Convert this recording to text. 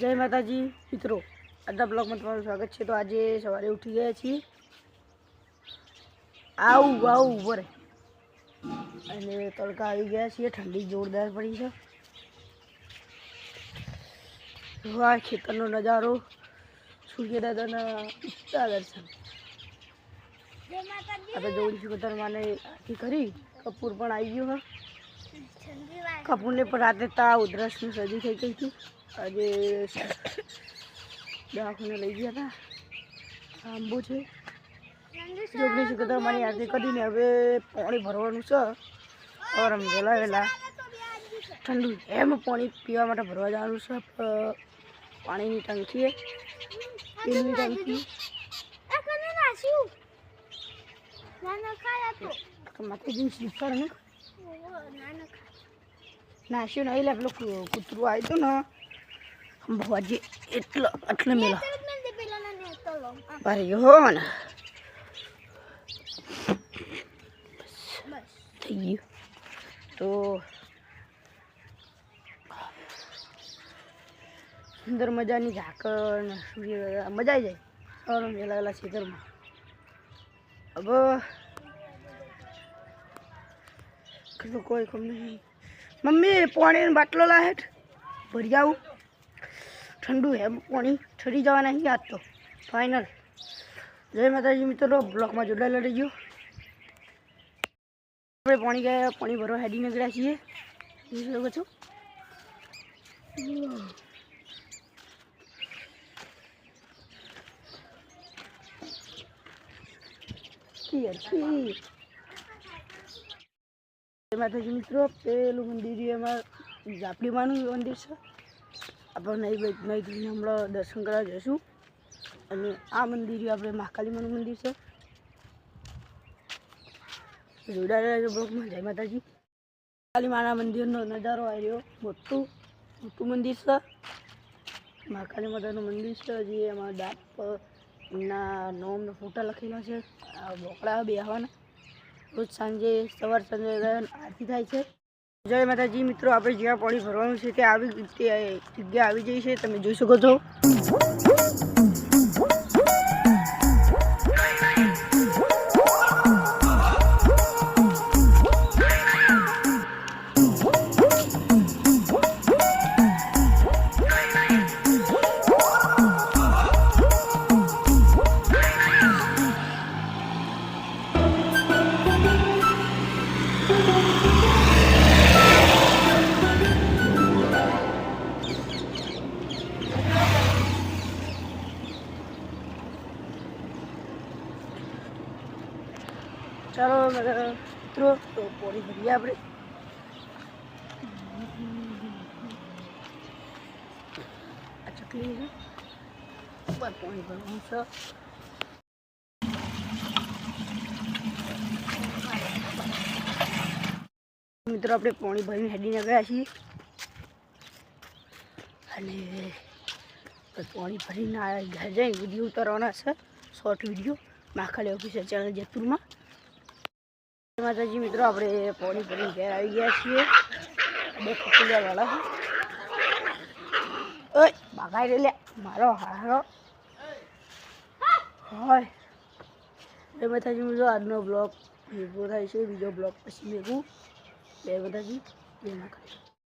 જય માતાજી મિત્રો. આજના બ્લોગમાં તમારું સ્વાગત છે. તો આજે સવારે ઉઠી ગયા છીએ. આવું આવું ઉપર અને તડકા આવી ગયા છીએ. ઠંડી જોરદાર પડી છે. આ ખેતરનો નજારો. સૂર્યદાદાના ઉત્તા દર્શન. આપણે જોઉં છું માને આરતી કરી. કપૂર પણ આવી ગયું હા. કપૂરને પણ રાતે તાવ ઉધરસની સર્દી થઈ ગઈ હતી. આજે દવાખાને લઈ ગયા હતા. આંબો છે. જોગણી કે મારી આરતી કરીને હવે પાણી ભરવાનું છે. ઓરમ વહેલા વહેલા ઠંડુ એમ પાણી પીવા માટે ભરવા જવાનું છે. પાણીની ટંકીએ. તેલની ટંકી માતાજીની સ્લીપર ને. નાશ્યું ને એટલે પેલું કૂતરું આવ્યું હતું ને ભવાજી એટલો આટલો મેલો. અરે હો ને. થઈ ગયું. તો સુંદર મજાની ઝાકળ સૂર્ય મજા આવી જાય? સવારે મેલાયેલા ખેતરમાં હવે કોઈ કમ નહીં. મમ્મી, પાણીનો બાટલો લાહેટ ભરી જાઉં ઠંડુ હે પાણી. ઠરી જવાના નહીં આજ તો. ફાઇનલ જય માતાજી મિત્રો, બ્લોકમાં જોડાયેલા રહીજો આપણે પાણી ગયા, પાણી ભરવા હેડી નીકળ્યા છીએ. શકો છો. હતી જય માતાજી મિત્રો, પેલું મંદિર એમાં ઝાપડીમાંનું મંદિર છે. આપણે નહીં નહીં જઈને હમણાં દર્શન કરવા જઈશું. અને આ મંદિર આપણે મહાકાલીમાનું મંદિર છે. જોડાયેલા બ્લોકમાં જય માતાજી. કાલી માના મંદિરનો નજારો આવ્યો મોટું મોટું મંદિર છે. મહાકાલી માતાનું મંદિર છે. જે એમાં ડાક ના નોમના ફોટા લખેલા છે. આ બોકડા બેહવાના. રોજ સાંજે સવાર સાંજે આરતી થાય છે. જય માતાજી, મિત્રો, આપણે જ્યાં પાણી ભરવાનું છે તે આવી જગ્યા આવી જઈ છે, તમે જોઈ શકો છો. ચાલો મિત્રો, તો પોળી ભરીએ આપણે. આ ચકલી છે. પાણી ભરવાનું છે. મિત્રો, આપણે પોણી ભરીને હેડીને ગયા છીએ. અને પોણી ભરીને ઘર જઈ વીડિયો ઉતારવાના છે. Short video. માખાલી ઓફિસર ચેનલ જેતપુરમાં માતાજી, મિત્રો, આપણે પોણી ભરીને ઘેર આવી ગયા છીએ. બે ખુલ્યા વાળા ઓય બાગાઈ લે મારો હારો. હોય જય માતાજી, મિત્રો, આજનો બ્લોગ ભેગો થાય છે. બીજો બ્લોગ પછી મેગું બે માતાજી, જય માતાજી